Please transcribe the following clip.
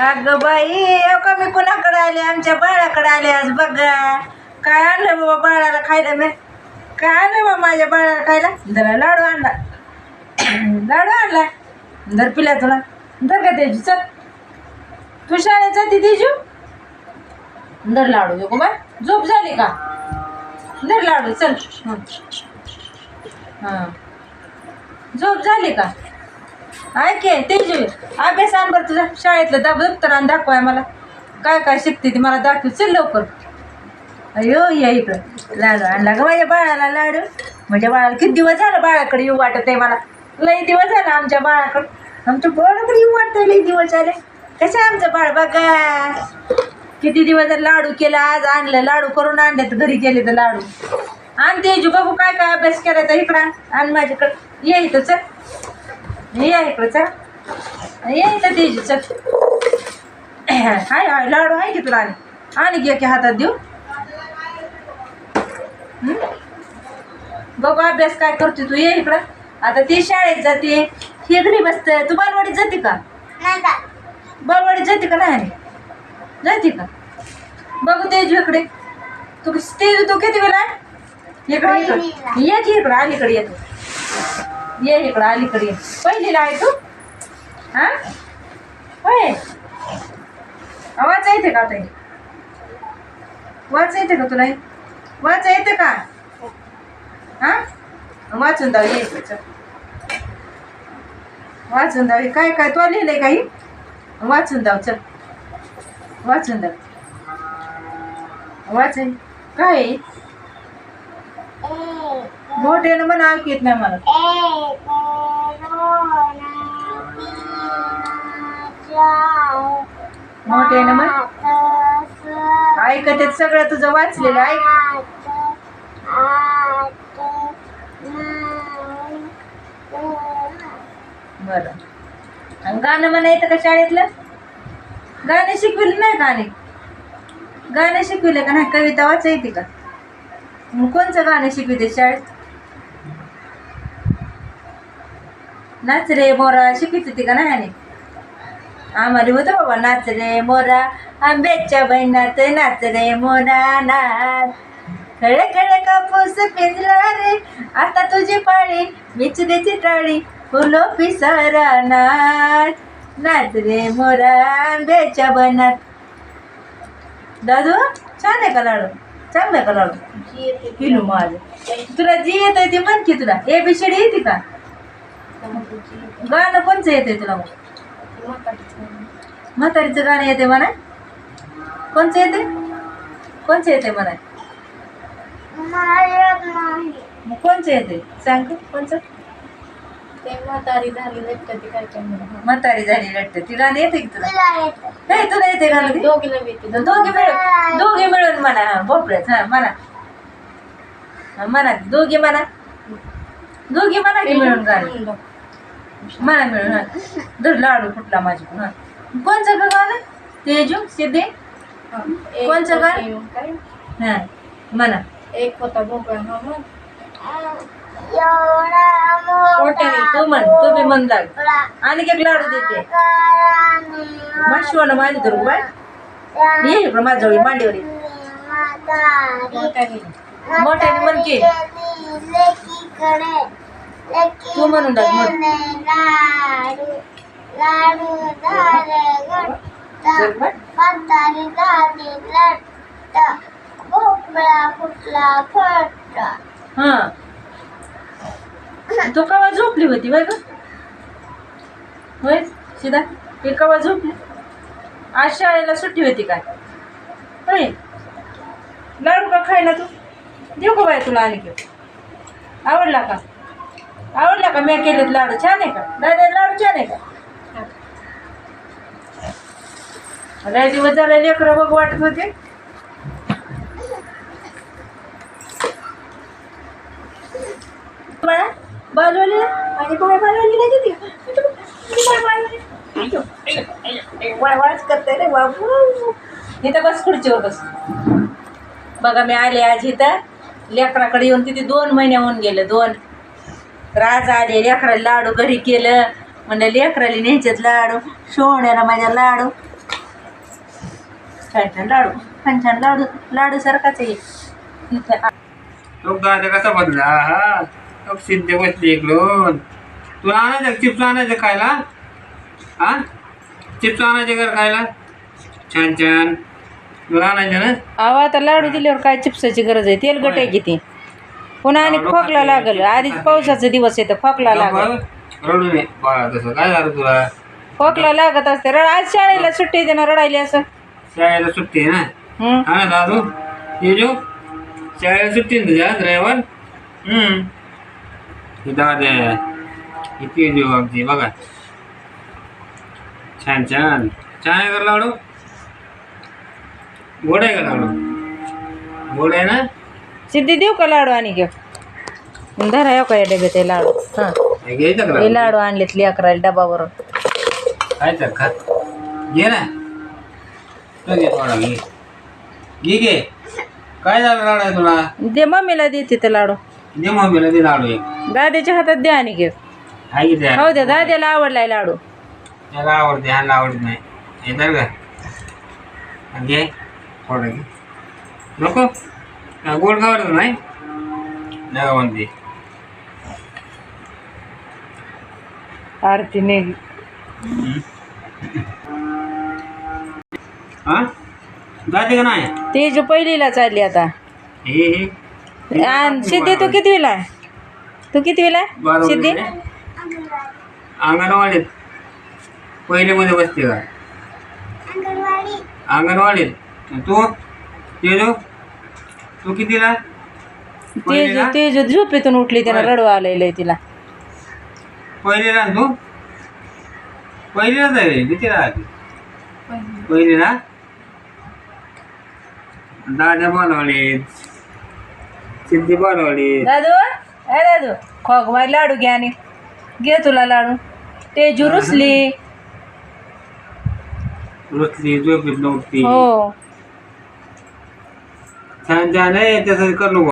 अगं बाई येऊ का मी कुणाकडे आले? आमच्या बाळाकडे आले आज बघा. काय आणलं बाबा बाळाला खायला मी? काय आणलं बाबा माझ्या बाळाला खायला? जरा लाडू आणला. लाडू आणला. धर पिला तुला. धर का तेजू चल. तू शाळेत जाते तेजू? धर लाडू नको बाय झोप झाली का? धर लाडू चल. हां. झोप झाली का? ऐके तेजू अभ्यास आण बरं तुझा. शाळेतलं दाब दप्तर आण दाखवाय मला. काय काय शिकते ती मला दाखव. चल लवकर. अयो या इकडं. लाडू आणला ग माझ्या बाळाला लाडू. माझ्या बाळाला किती दिवस झालं बाळाकडे येऊ वाटत आहे मला. लई दिवस झाला आमच्या बाळाकडं. आमच्या बाळाकडे येऊ वाटतं लई दिवस झाले. कसं आहे आमचं बाळ? बघा. किती दिवस झाले लाडू केला आज आणलं. लाडू करून आणले तर घरी गेले तर लाडू. आण तेजू बघू काय काय अभ्यास करायचा इकडं आण माझ्याकडं. ये इथं चल. ये इकडं चल ये इथं तेजू चल हाय हाय लाडू आहे की तुला आणि? आणि घे की हातात देऊ. बघू अभ्यास काय करते तू ये इकडं. आता ती शाळेत जाते. हे घरी बसते. तू बालवाडीत जाते का? बालवाडीत जाते का नाही जाते का? बघू तेजू इकडे. तू तेजू तू किती वेळा इकडे इकडे. ये की इकडं अलीकडे येतो ये इकडं अलीकडे ये. पहिलीला आहे तू हा? होय. वाच येते का ताई? वाच येते का तुला? वाच येते का? हा? वाचून जाऊ ये वाचून जाऊ काय काय? तो लिहिलंय काही? वाचून जाऊ चल. वाचून जाऊ. वाच काय मोठ्यानं म्हणा ऐकू येत नाही मला. मोठ्यानं म्हण ऐकत सगळं तुझं वाचलेलं ऐक. बरं. आणि गाणं म्हणायचं का शाळेतलं? गाणे शिकविले नाही गाणे गाणे शिकविले का नाही? कविता वाचा येते का? मग कोणचं गाणं शिकविते शाळेत? नाच रे मोरा शिकवित होती का नाही? आम्हाला होतं बाबा नाच रे मोरा आंब्याच्या बहिणात नाच रे मोरा नाच खळे खळे कापूस पिंजला रे आता तुझी पाळी मिचरीची टाळी फुलो पिसारा नाच नाच रे मोरा आंब्याच्या बनात. दादू छान आहे का लाडू? चांगला आहे का लाडू? किलो माझं. तुला जी येत आहे ती म्हण की तुला. ए बी डी येते का? गाणं कोणचं येते तुला मग? म्हातारीचं गाणं येते म्हणा कोणचं येते कोणचं येते म्हणा मग कोणचं येते सांग कोणचं? ते म्हातारी झाली लटकं ती काय काय. म्हातारी झाली वाटतं ती गाणं येते की तुला? हे तुला येते गाणं? दोघीला दोघी मिळून दोघी मिळून म्हणा. हा भोपळ्याच हा म्हणा. हा, म्हणा दोघी म्हणा. दोघी म्हणा की मिळून गाणं. म्हणा मिळून हा धर लाडू फुटला माझ्या हा. कोणचं ग गाणं? तेजू सिद्धे? कोणचं? काय? हा म्हणा एक होता भोपळा हा मग. तू म्हण तू बी म्हण लाग आणि एक लाडू देते माशिवानं माझी तर बाय ये इकडं माझ्याजवळ मांडीवर. मोठ्याने मोठ्याने म्हण की. तू म्हणून टाक म्हण. भोपळा फुटला हा. तू कवा झोपली होती बाय होय सीधा? हे कवा झोपली? आज शाळेला सुट्टी होती काय? होय. लाडू का खायला तू? देऊ का बाय तुला आणि घेऊ आवडला का? आवडला का? मी केलेत लाडू. छान आहे का? दादा लाडू छान आहे का? लय दिवस झाले लेकरं बघ वाटत होते. बाळा आणि माझी बाळ नाही गेली वाळवाळच करते रे बाबू. इथं बस खुर्चीवर बस. बघा मी आले आज इथं. लेकराकडे येऊन तिथे दोन महिने होऊन गेले दोन. तर आज आले लेकराला लाडू घरी केलं. म्हणलं लेकराला न्यायच्यात लाडू सोहण्याला माझ्या लाडू. छान छान लाडू छान छान लाडू लाडू सारखाच आहे. तो दादा कसा बदला? हा तो सिद्ध बसली इकडून तुला आणायचं चिप्स आणायचं खायला? हा? चिप्स आणायचे घर खायला? छान छान तुला आणायचं ना? अहो आता लाडू दिल्यावर काय चिप्साची गरज आहे? तेलकट आहे किती? पुन्हा आणि खोकला लागल. आधीच. पावसाचे दिवस येतं खोकला लागल. रडू नये. बाळा तसं काय झालं तुला? खोकला लागत असते. रड आज शाळेला सुट्टी ना रडायली असं. शाळेला सुट्टी आहे ना? हं? हा ना दादू ये जो शाळेला सुट्टी ना तुझ्या ड्रायव्हर हम्म. ही दादा ही तेजू आमची बघा. छान छान. छान आहे का लाडू? गोड आहे का लाडू? गोड आहे ना? सिद्धी देऊ का लाडू आणि घेऊ धरा येऊ का या डब्यात हे लाडू. हां. हे घ्यायचं का हे लाडू आणलेत लेकराला डबावरून खायचं खा. घे ना. तो घे थोडा घे. घे घे. काय झालं लाडू आहे तुला? दे मम्मीला देते ते लाडू. दे मम्मीला दे लाडू एक. दाद्याच्या हातात द्या आणि घेऊ आहे की द्या हो द्या दाद्याला आवडलाय लाडू. त्याला आवडते ह्याला आवडत नाही. हे तर का घे. थोडं घे. नको. नाही नका म्हणते आरती नेली. हा? जाते का नाही? ती जो पहिलीला चालली आता. हे हे. आणि सिद्धी तू कितवीला? आहे? तू कितवीला? आहे? बारा सिद्धी. अंगणवाडीत. पहिले मध्ये बसते का? अंगणवाडी अंगणवाडीत. तू? तेजू? तू कितीला? तेजू पहिलीला? तेजू झोपेतून उठली होय. रडवा आलेलं तिला. पहिलीला ना तू? पहिलीलाच आहे कितीला राहते पहिलीला? दादा बोलवले. सिद्धी बोलवले. दादू ए दादू खोक मार लाडू घ्या आणि घे तुला लाडू. तेजू रुसली. रुसली झोपीत नव्हती हो. छान छान आहे त्यासाठी करू नको